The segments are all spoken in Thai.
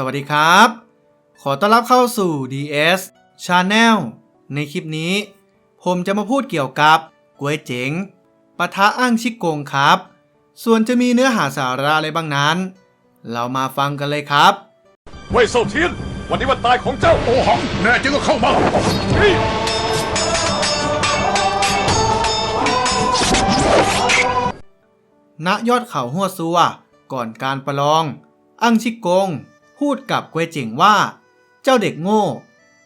สวัสดีครับ ขอต้อนรับเข้าสู่ DS Channel ในคลิปนี้ ผมจะมาพูดเกี่ยวกับก๋วยเจ๋งปะทะอ้างชิกโกงครับ ส่วนจะมีเนื้อหาสาระอะไรบ้างนั้น เรามาฟังกันเลยครับเว่ยเซาเทียนวันนี้วันตายของเจ้าโอหังแน่จริงก็เข้ามานี่ณยอดเขาหัวซัว ก่อนการประลอง อังชิกง พูดกับกวยเจ๋งว่า เจ้าเด็กโง่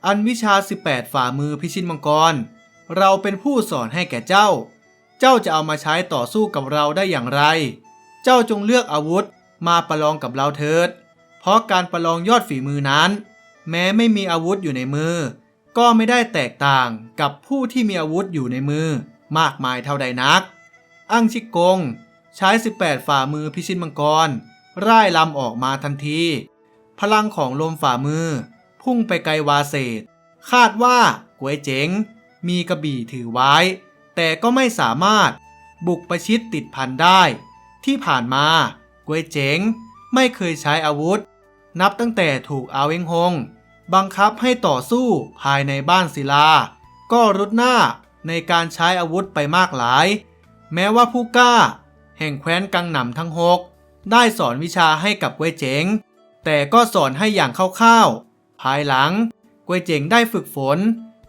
อันวิชา 18 ฝ่ามือพิชิตมังกร เราเป็นผู้สอนให้แก่เจ้า เจ้าจะเอามาใช้ต่อสู้กับเราได้อย่างไร เจ้าจงเลือกอาวุธมาประลองกับเราเถิด เพราะการประลองยอดฝีมือนั้น แม้ไม่มีอาวุธอยู่ในมือ ก็ไม่ได้แตกต่างกับผู้ที่มีอาวุธอยู่ในมือ มากมายเท่าใดนัก อังชิกง ใช้ 18 ฝ่ามือพิชิตมังกร ร่ายลำออกมาทันที พลังของลมฝ่ามือ พุ่งไปไกลวาเศษ คาดว่ากวยเจ๋ง มีกระบี่ถือไว้ แต่ก็ไม่สามารถบุกประชิดติดพันได้ ที่ผ่านมากวยเจ๋ง ไม่เคยใช้อาวุธ นับตั้งแต่ถูกอาเวงฮง บังคับให้ต่อสู้ภายในบ้านศิลา ก็รุดหน้าในการใช้อาวุธไปมากหลาย แม้ว่าผู้กล้า แห่งแคว้นกังหนำทั้งหกได้สอนวิชาให้กับกวยเจ๋ง แต่ก็สอนให้อย่างคร่าวๆ ภายหลังกวยเจ๋งได้ฝึกฝน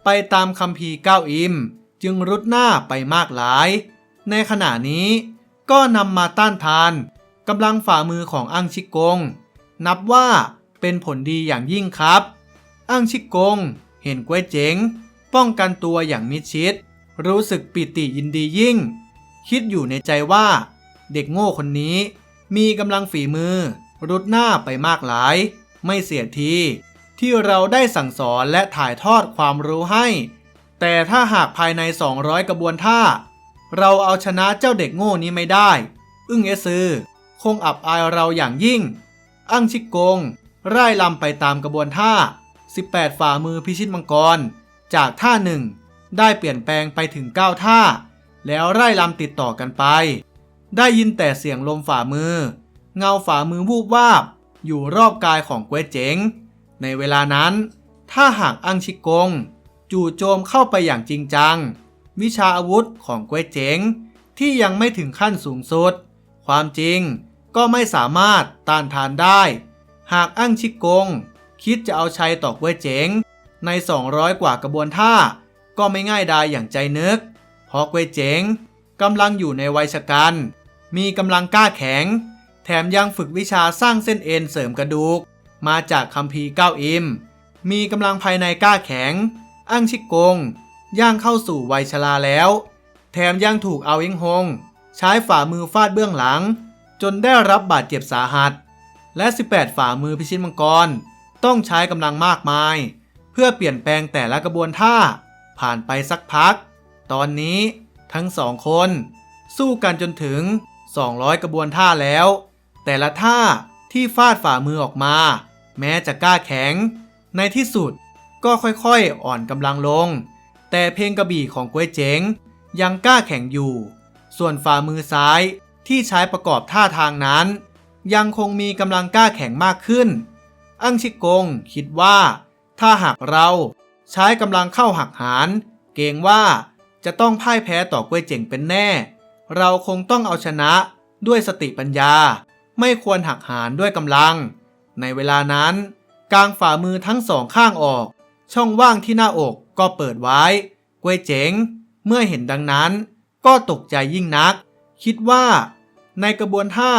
ไปตามคำพีก้าอิม จึงรุดหน้าไปมากหลาย ในขณะนี้ก็นำมาต้านทานกำลังฝ่ามือของอังชิกง นับว่าเป็นผลดีอย่างยิ่งครับ อังชิกงเห็นกวยเจ๋ง ป้องกันตัวอย่างมิดชิด รู้สึกปิติยินดียิ่ง คิดอยู่ในใจว่า เด็กโง่คนนี้มีกำลังฝีมือ รุดหน้าไปมากหลาย ไม่เสียทีที่เราได้สั่งสอนและถ่ายทอดความรู้ให้ แต่ถ้าหากภายใน 200 กระบวนท่า เราเอาชนะเจ้าเด็กโง่นี้ไม่ได้ อึ้งเอซือ คงอับอายเราอย่างยิ่ง อั้งชิกงไร่ลำไปตามกระบวนท่า 18 ฝ่ามือพิชิตมังกร จากท่าหนึ่งได้เปลี่ยนแปลงไปถึง 9 ท่า แล้วไล่ลำติดต่อกันไป ได้ยินแต่เสียงลมฝ่ามือ เงาฝ่ามือวูบวาบ อยู่รอบกายของเกวเจ๋ง ในเวลานั้น ถ้าหากอังชิกง จู่โจมเข้าไปอย่างจริงจัง วิชาอาวุธของเกวเจ๋ง ที่ยังไม่ถึงขั้นสูงสุด ความจริงก็ไม่สามารถต้านทานได้ หากอั้งชิกง คิดจะเอาชัยต่อเกวยเจ๋ง ใน 200 กว่ากระบวนท่า ก็ไม่ง่ายดายอย่างใจนึก เพราะเกวยเจ๋งกำลังอยู่ในวัยชะกัน มีกำลังกล้าแข็ง แถมยังฝึกวิชาสร้างเส้นเอ็นเสริมกระดูก มาจากคัมภีร์เก้าอิม มีกำลังภายในกล้าแข็งอั้งชิกง ย่างเข้าสู่วัยชราแล้ว แถมยังถูกเอาเองฮง ใช้ฝ่ามือฟาดเบื้องหลัง จนได้รับบาดเจ็บสาหัส และ 18 ฝ่ามือพิชิตมังกร ต้องใช้กำลังมากมาย เพื่อเปลี่ยนแปลงแต่ละกระบวนท่า ผ่านไปสักพัก ตอนนี้ทั้งสองคน สู้กันจนถึง 200 กระบวนท่าแล้ว แต่ละท่าที่ฟาดฝ่ามือออกมา แม้จะกล้าแข็ง ในที่สุดก็ค่อยๆอ่อนกำลังลง แต่เพลงกระบี่ของกวยเจ๋งยังกล้าแข็งอยู่ ส่วนฝ่ามือซ้ายที่ใช้ประกอบท่าทางนั้น ยังคงมีกำลังกล้าแข็งมากขึ้น อั้งชิกงคิดว่า ถ้าหากเราใช้กำลังเข้าหักหารเกรงว่าจะต้องพ่ายแพ้ต่อกล้วยเจ๋งเป็นแน่ เราคงต้องเอาชนะด้วยสติปัญญา ไม่ควรหักหารด้วยกำลัง ในเวลานั้นกลางฝ่ามือทั้งสองข้างออก ช่องว่างที่หน้าอกก็เปิดไว้กล้วยเจ๋ง เมื่อเห็นดังนั้น ก็ตกใจยิ่งนัก คิดว่า ในกระบวนท่า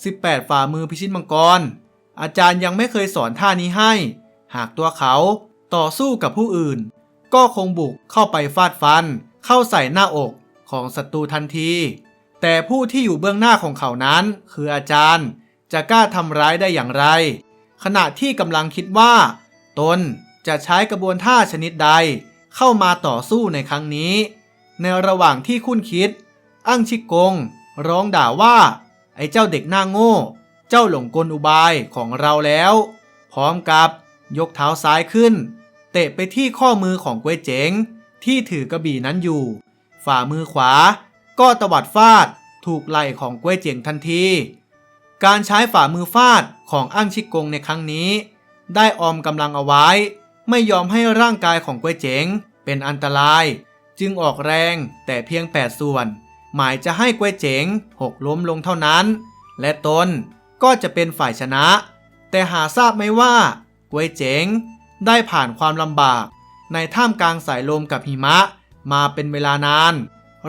18 ฝ่ามือพิชิตมังกร อาจารย์ยังไม่เคยสอนท่านี้ให้ หากตัวเขาต่อสู้กับผู้อื่น ก็คงบุกเข้าไปฟาดฟัน เข้าใส่หน้าอกของศัตรูทันที แต่ผู้ที่อยู่เบื้องหน้าของเขานั้นคืออาจารย์ จะกล้าทำร้ายได้อย่างไร ขณะที่กำลังคิดว่า ตนจะใช้กระบวนท่าชนิดใด เข้ามาต่อสู้ในครั้งนี้ ในระหว่างที่คุ้นคิด อั้งชิกง ร้องด่าว่า ไอ้เจ้าเด็กหน้าโง่ เจ้าหลงกลอุบายของเราแล้ว พร้อมกับยกเท้าซ้ายขึ้น เตะไปที่ข้อมือของกวยเจ๋งที่ถือกระบี่นั้นอยู่ ฝ่ามือขวา ก็ตวัดฟาดถูกไหล่ของกวยเจ๋งทันที การใช้ฝ่ามือฟาดของอั้งชิกงในครั้งนี้ ได้ออมกำลังเอาไว้ ไม่ยอมให้ร่างกายของกวยเจ๋งเป็นอันตราย จึงออกแรงแต่เพียง 8 ส่วน หมายจะให้กวยเจ๋งหกล้มลงเท่านั้น และตนก็จะเป็นฝ่ายชนะ แต่หาทราบไหมว่ากวยเจ๋งได้ผ่านความลำบาก ในท่ามกลางสายลมกับหิมะมาเป็นเวลานาน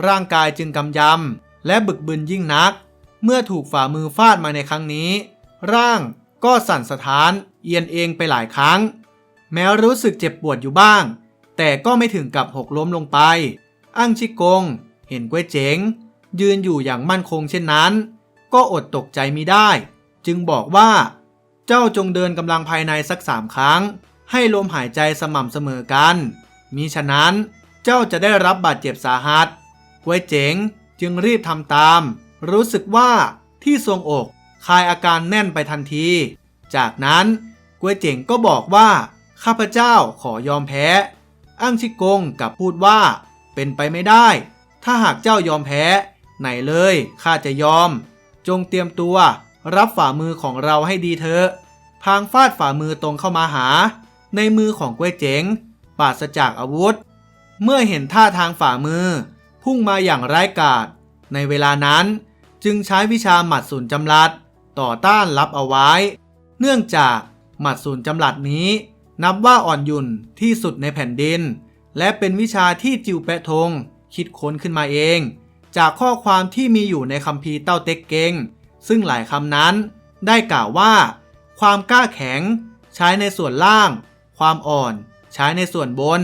ร่างกายจึงกำยำ และบึกบึนยิ่งนัก เมื่อถูกฝ่ามือฟาดมาในครั้งนี้ ร่างก็สั่นสะท้านเอียนเองไปหลายครั้ง แม้รู้สึกเจ็บปวดอยู่บ้าง แต่ก็ไม่ถึงกับหกล้มลงไป อั้งชิกง เห็นกวยเจ๋ง ยืนอยู่อย่างมั่นคงเช่นนั้น ก็อดตกใจมิได้ จึงบอกว่า เจ้าจงเดินกำลังภายในสักสามครั้ง ให้ลมหายใจสม่ำเสมอกันมิฉะนั้นเจ้าจะได้รับบาดเจ็บสาหัส กวยเจ๋งจึงรีบทำตาม รู้สึกว่าที่ทรงอกคลายอาการแน่นไปทันที จากนั้นกวยเจ๋งก็บอกว่า ข้าพเจ้าขอยอมแพ้อั้งชิกงกับพูดว่า เป็นไปไม่ได้ ถ้าหากเจ้ายอมแพ้ ไหนเลยข้าจะยอม จงเตรียมตัวรับฝ่ามือของเราให้ดีเถอะพางฟาดฝ่ามือตรงเข้ามาหา ในมือของกวยเจ๋งปราศจากอาวุธ เมื่อเห็นท่าทางฝ่ามือ พุ่งมาอย่างร้ายกาจในเวลานั้นจึงใช้วิชาหมัดสูนจำลัด ต่อต้านรับเอาไว้ เนื่องจากหมัดสูนจำลัดนี้ นับว่าอ่อนหยุ่นที่สุดในแผ่นดิน และเป็นวิชาที่จิวแปะทง คิดค้นขึ้นมาเอง จากข้อความที่มีอยู่ในคัมภีร์เต้าเต็กเกงซึ่งหลายคำนั้น ได้กล่าวว่า ความกล้าแข็ง ใช้ในส่วนล่าง ความอ่อน ใช้ในส่วนบน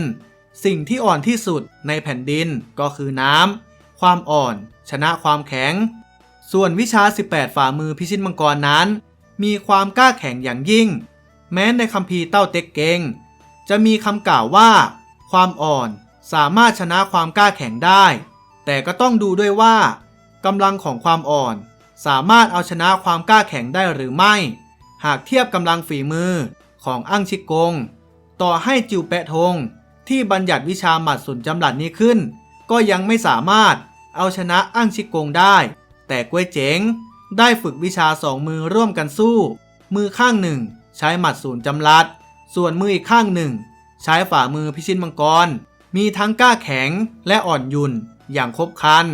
สิ่งที่อ่อนที่สุดในแผ่นดินก็คือน้ำ ความอ่อนชนะความแข็ง ส่วนวิชา 18 ฝ่ามือพิชิตมังกรนั้น มีความกล้าแข็งอย่างยิ่ง แม้ในคัมภีร์เต้าเต็กเกงจะมีคำกล่าวว่า ความอ่อนสามารถชนะความกล้าแข็งได้ แต่ก็ต้องดูด้วยว่ากำลังของความอ่อน สามารถเอาชนะความกล้าแข็งได้หรือไม่ หากเทียบกำลังฝีมือของอั้งชิกง ต่อให้จิวแปะทง ที่บัญญัติวิชาหมัดสุนจำหลัดนี้ขึ้น ก็ยังไม่สามารถเอาชนะอั้งชิกงได้ แต่กวยเจ๋งได้ฝึกวิชาสองมือร่วมกันสู้ มือข้างหนึ่ง ใช้หมัดศูนจำลัด ส่วนมืออีกข้างหนึ่ง ใช้ฝ่ามือพิชิตมังกร มีทั้งกล้าแข็งและอ่อนยุนอย่างครบคัน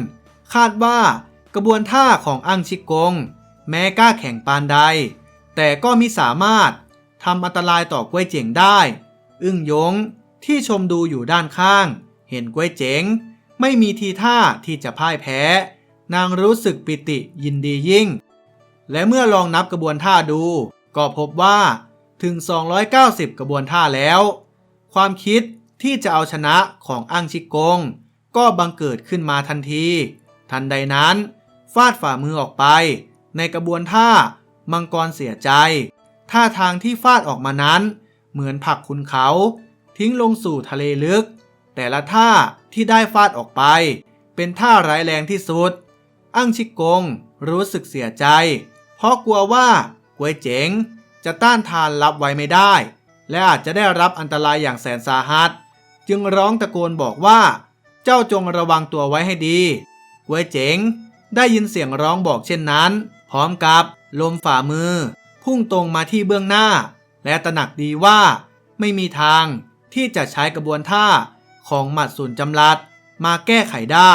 คาดว่ากระบวนท่าของอั้งชิกง แม้กล้าแข็งปานใด แต่ก็มิสามารถทำอันตรายต่อกวยเจ๋งได้ อึ้งยง ที่ชมดูอยู่ด้านข้าง เห็นกวยเจ๋ง ไม่มีทีท่าที่จะพ่ายแพ้ นางรู้สึกปิติยินดียิ่ง และเมื่อลองนับกระบวนท่าดู ก็พบว่าถึง 290 กระบวนท่าแล้ว ความคิดที่จะเอาชนะของอังชิกง ก็บังเกิดขึ้นมาทันที ทันใดนั้น ฟาดฝ่ามือออกไป ในกระบวนท่ามังกรเสียใจ ท่าทางที่ฟาดออกมานั้น เหมือนผักคุณเขา ทิ้งลงสู่ทะเลลึก แต่ละท่าที่ได้ฟาดออกไป เป็นท่าร้ายแรงที่สุด อั้งชิกงรู้สึกเสียใจ เพราะกลัวว่ากวยเจ๋งจะต้านทานรับไว้ไม่ได้ และอาจจะได้รับอันตรายอย่างแสนสาหัส จึงร้องตะโกนบอกว่า เจ้าจงระวังตัวไว้ให้ดีกวยเจ๋งได้ยินเสียงร้องบอกเช่นนั้น พร้อมกับลมฝ่ามือ พุ่งตรงมาที่เบื้องหน้า และตระหนักดีว่า ไม่มีทาง ที่จะใช้กระบวนท่าของหมัดสูนจำลัดมาแก้ไขได้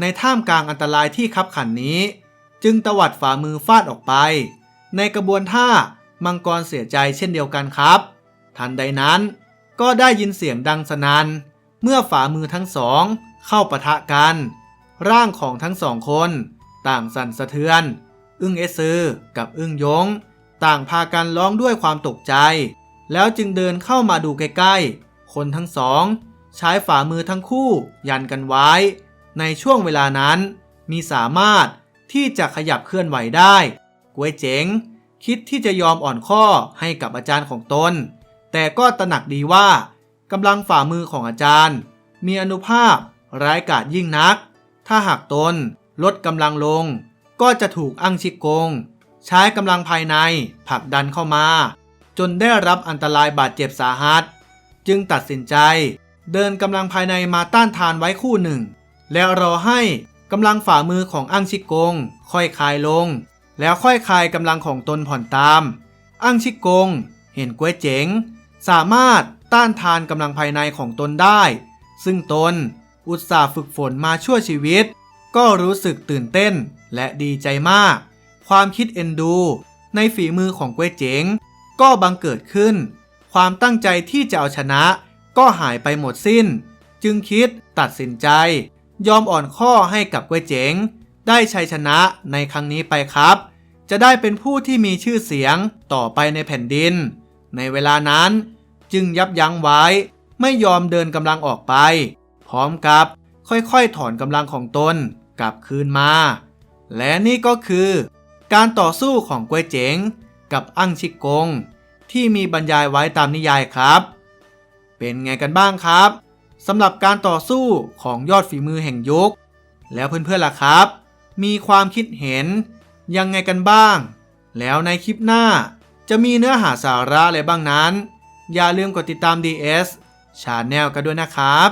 ในท่ามกลางอันตรายที่คับขันนี้ จึงตวัดฝ่ามือฟาดออกไป ในกระบวนท่ามังกรเสียใจเช่นเดียวกันครับ ทันใดนั้นก็ได้ยินเสียงดังสนัน่นเมื่อฝ่ามือทั้งสอง เข้าปะทะกัน ร่างของทั้งสองคน ต่างสั่นสะเทือน อึ้งเอซือกับอึ้งยง ต่างพากันร้องด้วยความตกใจ แล้วจึงเดินเข้ามาดูใกล้ๆ คนทั้งสอง ใช้ฝ่ามือทั้งคู่ยันกันไว้ ในช่วงเวลานั้น มีสามารถที่จะขยับเคลื่อนไหวได้กวยเจ๋ง คิดที่จะยอมอ่อนข้อให้กับอาจารย์ของตน แต่ก็ตระหนักดีว่ากำลังฝ่ามือของอาจารย์ มีอนุภาพร้ายกาจยิ่งนัก ถ้าหากตนลดกำลังลง ก็จะถูกอั้งชิกงใช้กำลังภายในผลักดันเข้ามา จนได้รับอันตรายบาดเจ็บสาหัส จึงตัดสินใจ เดินกำลังภายในมาต้านทานไว้คู่หนึ่ง แล้วรอให้กำลังฝ่ามือของอั้งชิกง ค่อยคลายลง แล้วค่อยคลายกำลังของตนผ่อนตาม อั้งชิกง เห็นก้วยเจ๋ง สามารถต้านทานกำลังภายในของตนได้ ซึ่งตนอุตส่าห์ฝึกฝนมาชั่วชีวิต ก็รู้สึกตื่นเต้นและดีใจมาก ความคิดเอ็นดู ในฝีมือของก้วยเจ๋ง ก็บังเกิดขึ้น ความตั้งใจที่จะเอาชนะ ก็หายไปหมดสิ้น จึงคิดตัดสินใจ ยอมอ่อนข้อให้กับกวยเจ๋ง ได้ชัยชนะในครั้งนี้ไปครับ จะได้เป็นผู้ที่มีชื่อเสียงต่อไปในแผ่นดิน ในเวลานั้น จึงยับยั้งไว้ ไม่ยอมเดินกำลังออกไป พร้อมกับค่อยๆ ถอนกำลังของตนกลับคืนมา และนี่ก็คือ การต่อสู้ของกวยเจ๋ง กับอั้งชิกง ที่มีบรรยายไว้ตามนิยายครับ เป็นไงกันบ้างครับสำหรับการต่อสู้ของยอดฝีมือแห่งยุค แล้วเพื่อนๆล่ะครับ มีความคิดเห็นยังไงกันบ้าง แล้วในคลิปหน้าจะมีเนื้อหาสาระอะไรบ้างนั้น อย่าลืมกดติดตาม DS Channel กันด้วยนะครับ